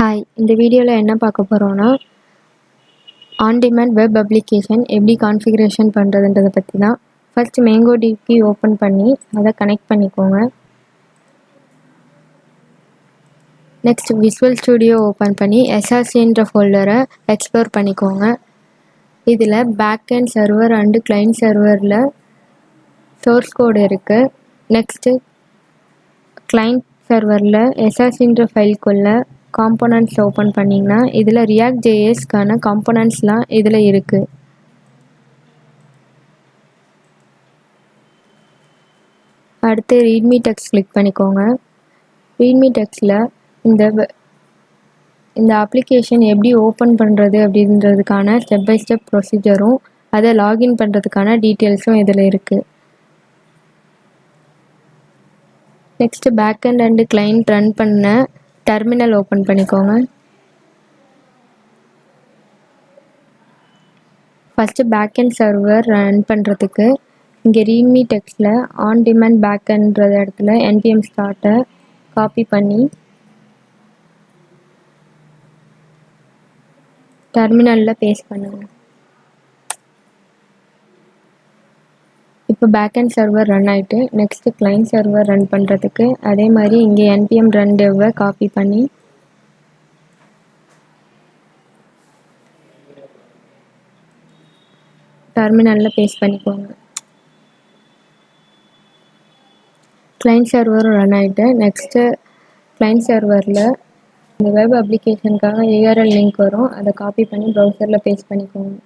Hi இந்த வீடியோவில் என்ன பார்க்க போகிறோன்னா ஆன் டிமாண்ட் வெப் அப்ளிகேஷன் எப்படி கான்ஃபிகரேஷன் பண்ணுறதுன்றதை பற்றி தான் ஃபர்ஸ்ட் மேங்கோ டிபி ஓப்பன் பண்ணி அதை கனெக்ட் பண்ணிக்கோங்க. நெக்ஸ்ட் விஷுவல் ஸ்டூடியோ ஓப்பன் பண்ணி எஸ்ஆர்சின்ற ஃபோல்டரை எக்ஸ்ப்ளோர் பண்ணிக்கோங்க. இதில் backend server and client சர்வரில் சோர்ஸ் கோடு இருக்குது நெக்ஸ்ட்டு கிளைண்ட் சர்வரில் எஸ்ஆர்சின்ற ஃபைல்குள்ளே காம்போனன்ட்ஸ் ஓப்பன் பண்ணிங்கன்னா இதில் ரியாக்ட் ஜேஎஸ்க்கான காம்போனன்ட்ஸ்லாம் இதில் இருக்குது அடுத்து ரீட்மி டெக்ஸ் கிளிக் பண்ணிக்கோங்க. ரீட்மி டெக்ஸில் இந்த இந்த அப்ளிகேஷன் எப்படி ஓப்பன் பண்ணுறது அப்படின்றதுக்கான ஸ்டெப் பை ஸ்டெப் ப்ரொசீஜரும் அதை லாகின் பண்ணுறதுக்கான டீட்டெயில்ஸும் இதில் இருக்குது next backend and client run பண்ண டெர்மினல் ஓப்பன் பண்ணிக்கோங்க. ஃபஸ்ட்டு பேக்கெண்ட் சர்வர் ரன் பண்ணுறதுக்கு இங்கே ரீட்மி டெக்ஸ்டில் ஆன் டிமாண்ட் பேக்கன்ற இடத்துல என்பிஎம் ஸ்டார்ட்டை காப்பி பண்ணி டெர்மினலில் பேஸ்ட் பண்ணுங்கள் இப்போ பேக்அண்ட் சர்வர் ரன் ஆகிட்டு நெக்ஸ்ட்டு கிளைண்ட் சர்வர் ரன் பண்ணுறதுக்கு அதே மாதிரி இங்கே என்பிஎம் ரன் டெவ்வை காப்பி பண்ணி டெர்மினலில் பேஸ்ட் பண்ணிக்கோங்க. கிளைண்ட் சர்வரும் ரன் ஆகிட்டு நெக்ஸ்ட்டு கிளைண்ட் சர்வரில் இந்த வெப் அப்ளிகேஷனுக்காக ஏஆர்எல் லிங்க் வரும். அதை காப்பி பண்ணி ப்ரௌசரில் பேஸ்ட் பண்ணிக்கோங்க.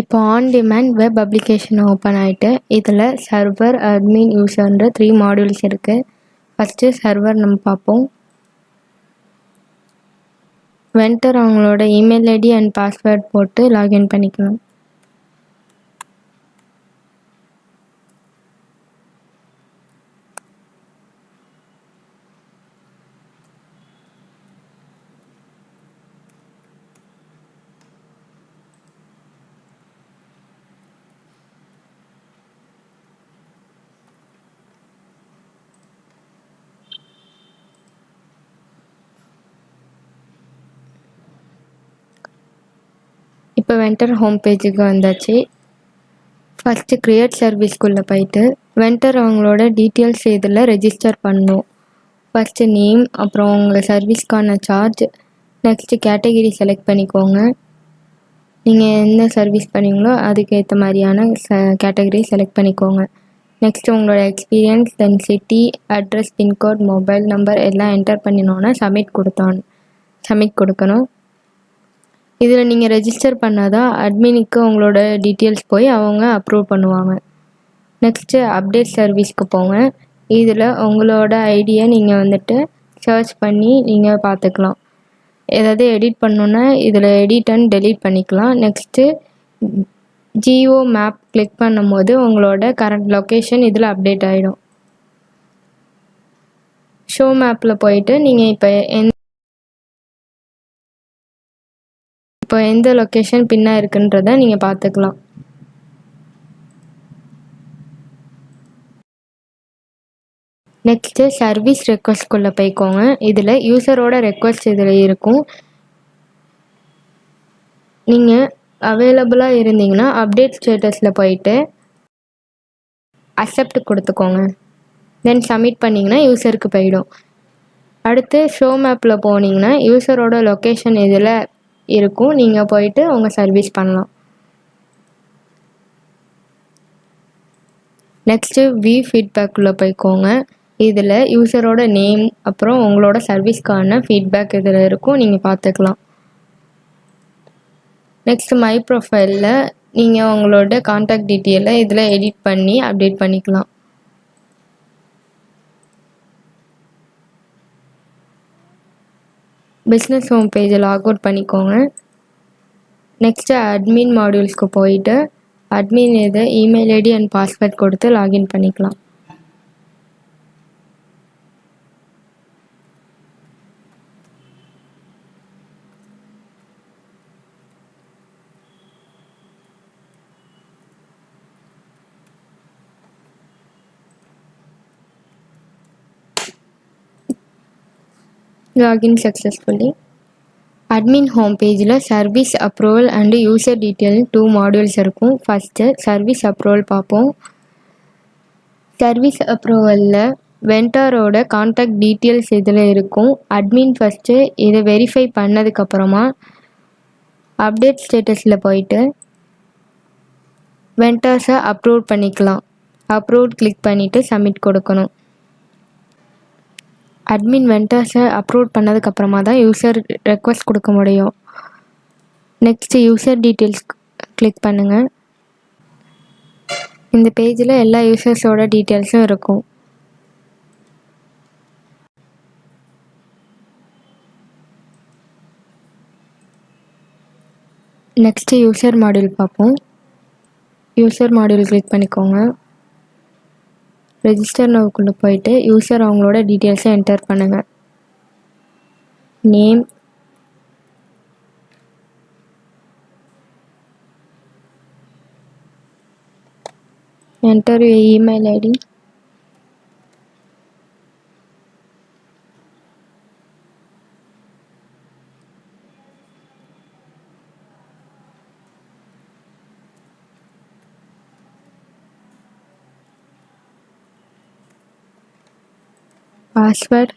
இப்போ on demand web application open ஆகிட்டு இதில் சர்வர் அட்மின் யூசர்ன்ற த்ரீ மாடியூல்ஸ் இருக்குது ஃபஸ்ட்டு சர்வர் நம்ம பார்ப்போம். வென்டர் அவங்களோட இமெயில் ஐடி அண்ட் பாஸ்வேர்ட் போட்டு லாகின் பண்ணிக்கலாம். இப்போ வென்டர் ஹோம் பேஜுக்கு வந்தாச்சு. ஃபஸ்ட்டு க்ரியேட் சர்வீஸ்க்குள்ளே போயிட்டு வென்டர் அவங்களோட டீட்டெயில்ஸ் இதில் ரெஜிஸ்டர் பண்ணணும் ஃபஸ்ட்டு நேம் அப்புறம் உங்கள் சர்வீஸ்க்கான சார்ஜ் நெக்ஸ்ட்டு கேட்டகிரி செலக்ட் பண்ணிக்கோங்க. நீங்கள் என்ன சர்வீஸ் பண்ணீங்களோ அதுக்கேற்ற மாதிரியான ச கேட்டகரி செலக்ட் பண்ணிக்கோங்க. நெக்ஸ்ட்டு உங்களோட experience then city address pincode mobile number எல்லாம் என்டர் பண்ணினோன்னே சப்மிட் கொடுத்தான் சப்மிட் கொடுக்கணும். இதில் நீங்கள் ரெஜிஸ்டர் பண்ணால் தான் அட்மினுக்கு உங்களோட டீட்டெயில்ஸ் போய் அவங்க அப்ரூவ் பண்ணுவாங்க. நெக்ஸ்ட்டு அப்டேட் சர்வீஸ்க்கு போங்க. இதில் உங்களோட ஐடியை நீங்கள் வந்துட்டு சர்ச் பண்ணி நீங்கள் பார்த்துக்கலாம் ஏதாவது எடிட் பண்ணணுன்னா இதில் எடிட் அண்ட் டெலீட் பண்ணிக்கலாம். நெக்ஸ்ட்டு ஜியோ மேப் கிளிக் பண்ணும்போது உங்களோட கரண்ட் லொக்கேஷன் இதில் அப்டேட் ஆகிடும் ஷோ மேப்பில் போயிட்டு நீங்கள் இப்போ எந் இப்போ எந்த லொக்கேஷன் பின்னா இருக்குன்றத நீங்கள் பார்த்துக்கலாம் நெக்ஸ்ட்டு சர்வீஸ் ரெக்வஸ்ட்குள்ளே போய்க்கோங்க. இதில் யூசரோட ரெக்வஸ்ட் இதில் இருக்கும். நீங்கள் அவைலபிளாக இருந்தீங்கன்னா அப்டேட் ஸ்டேட்டஸில் போயிட்டு அக்செப்ட் கொடுத்துக்கோங்க. தென் சப்மிட் பண்ணிங்கன்னா யூசருக்கு போயிடும். அடுத்து ஷோ மேப்பில் போனீங்கன்னா யூசரோட லொக்கேஷன் இதில் இருக்கும். நீங்கள் போயிட்டு உங்கள் சர்வீஸ் பண்ணலாம். நெக்ஸ்ட்டு வி ஃபீட்பேக்குள்ளே போய்க்கோங்க. இதில் யூசரோட நேம் அப்புறம் உங்களோட சர்வீஸ்க்கான ஃபீட்பேக் இதில் இருக்கும். நீங்கள் பார்த்துக்கலாம் நெக்ஸ்ட் மை ப்ரொஃபைலில் நீங்கள் உங்களோட காண்டாக்ட் டீட்டெயிலை இதில் எடிட் பண்ணி அப்டேட் பண்ணிக்கலாம். பிஸ்னஸ் ஹோம் பேஜை லாக் அவுட் பண்ணிக்கோங்க. நெக்ஸ்ட்டு அட்மின் மாடியூல்ஸ்க்கு போயிட்டு அட்மின் இது இமெயில் ஐடி அண்ட் பாஸ்வேர்ட் கொடுத்து லாகின் பண்ணிக்கலாம். லாகின் சக்ஸஸ்ஃபுல்லி அட்மின் ஹோம் பேஜில் service approval and user detail two modules இருக்கும். ஃபஸ்ட்டு சர்வீஸ் அப்ரூவல் பார்ப்போம். சர்வீஸ் அப்ரூவலில் வெண்டாரோட காண்டாக்ட் டீட்டெயில்ஸ் இதில் இருக்கும். அட்மின் ஃபஸ்ட்டு இதை வெரிஃபை பண்ணதுக்கப்புறமா அப்டேட் ஸ்டேட்டஸில் போயிட்டு வெண்டார்ஸை அப்லோட் பண்ணிக்கலாம். அப்லோட் கிளிக் பண்ணிவிட்டு சப்மிட் கொடுக்கணும். அட்மின் வெண்டர்ஸை அப்லோட் பண்ணதுக்கப்புறமா தான் யூசர் ரெக்வஸ்ட் கொடுக்க முடியும். நெக்ஸ்ட்டு யூசர் டீட்டெயில்ஸ் கிளிக் பண்ணுங்கள் இந்த பேஜில் எல்லா யூசர்ஸோட டீட்டெயில்ஸும் இருக்கும். நெக்ஸ்ட்டு யூசர் மாடியூல் பார்ப்போம். யூசர் மாடியூல் கிளிக் பண்ணிக்கோங்க. ரெஜிஸ்டர் நவுக்குள்ளே போயிட்டு யூஸர் அவங்களோட டீட்டெயில்ஸை என்டர் பண்ணுங்கள் name enter your email id password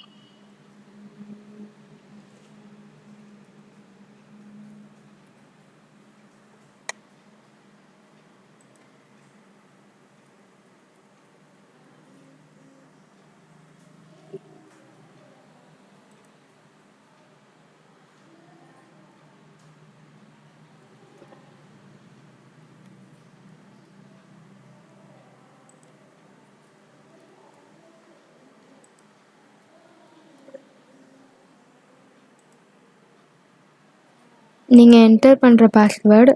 நீங்கள் என்டர் பண்ணுற பாஸ்வேர்டு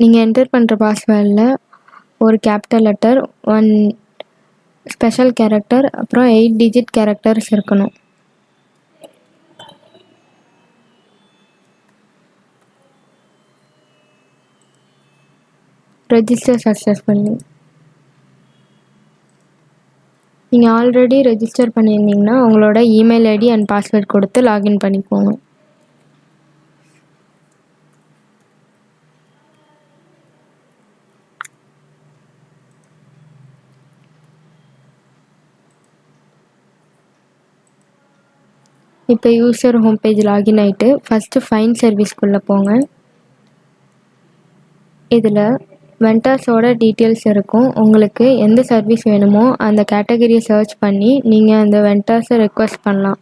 நீங்கள் என்டர் பண்ணுற பாஸ்வேர்டில் ஒரு capital letter one special character அப்புறம் எயிட் டிஜிட் கேரக்டர்ஸ் இருக்கணும். ரெஜிஸ்டர் சக்ஸஸ்ஃபுல்லி நீங்கள் ஆல்ரெடி ரெஜிஸ்டர் பண்ணியிருந்தீங்கன்னா உங்களோட இமெயில் ஐடி அண்ட் பாஸ்வேர்ட் கொடுத்து லாகின் பண்ணிக்கோங்க. இப்போ யூசர் ஹோம் பேஜ் லாகின் ஆகிட்டு ஃபஸ்ட்டு ஃபைன் சர்வீஸ்க்குள்ளே போங்க. இதில் வெண்டாஸோட டீட்டெயில்ஸ் இருக்கும். உங்களுக்கு எந்த சர்வீஸ் வேணுமோ அந்த கேட்டகரியை சர்ச் பண்ணி நீங்கள் அந்த வெண்டாஸை ரெக்வஸ்ட் பண்ணலாம்.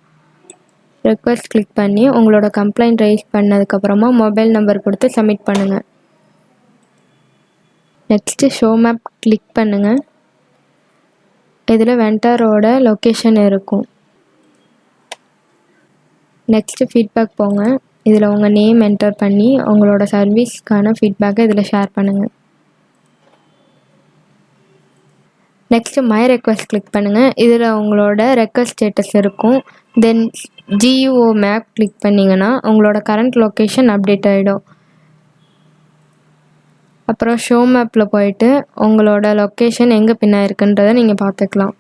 ரெக்வஸ்ட் கிளிக் பண்ணி உங்களோட கம்ப்ளைண்ட் ரைஸ் பண்ணதுக்கப்புறமா மொபைல் நம்பர் கொடுத்து சப்மிட் பண்ணுங்கள் நெக்ஸ்ட்டு ஷோ மேப் கிளிக் பண்ணுங்கள் இதில் வெண்டாரோட லொக்கேஷன் இருக்கும். நெக்ஸ்ட்டு ஃபீட்பேக் போங்க. இதில் உங்கள் நேம் என்டர் பண்ணி உங்களோட சர்வீஸ்க்கான ஃபீட்பேக்கை இதில் ஷேர் பண்ணுங்கள் நெக்ஸ்ட்டு மை ரெக்வஸ்ட் கிளிக் பண்ணுங்கள் இதில் உங்களோட ரெக்வஸ்ட் ஸ்டேட்டஸ் இருக்கும். தென் ஜியூஓ மேப் கிளிக் பண்ணிங்கன்னா உங்களோட கரண்ட் லொக்கேஷன் அப்டேட் ஆகிடும் அப்புறம் ஷோ மேப்பில் போயிட்டு உங்களோட லொக்கேஷன் எங்கே பின்னா இருக்குன்றதை நீங்கள் பார்த்துக்கலாம்.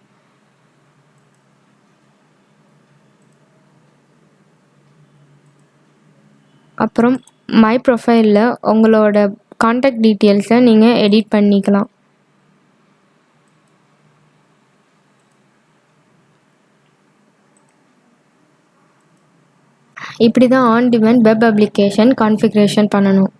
அப்புறம் மை ப்ரொஃபைலில் உங்களோட காண்டாக்ட் டீட்டெயில்ஸை நீங்கள் எடிட் பண்ணிக்கலாம். இப்படி தான் on demand web application configuration பண்ணணும்.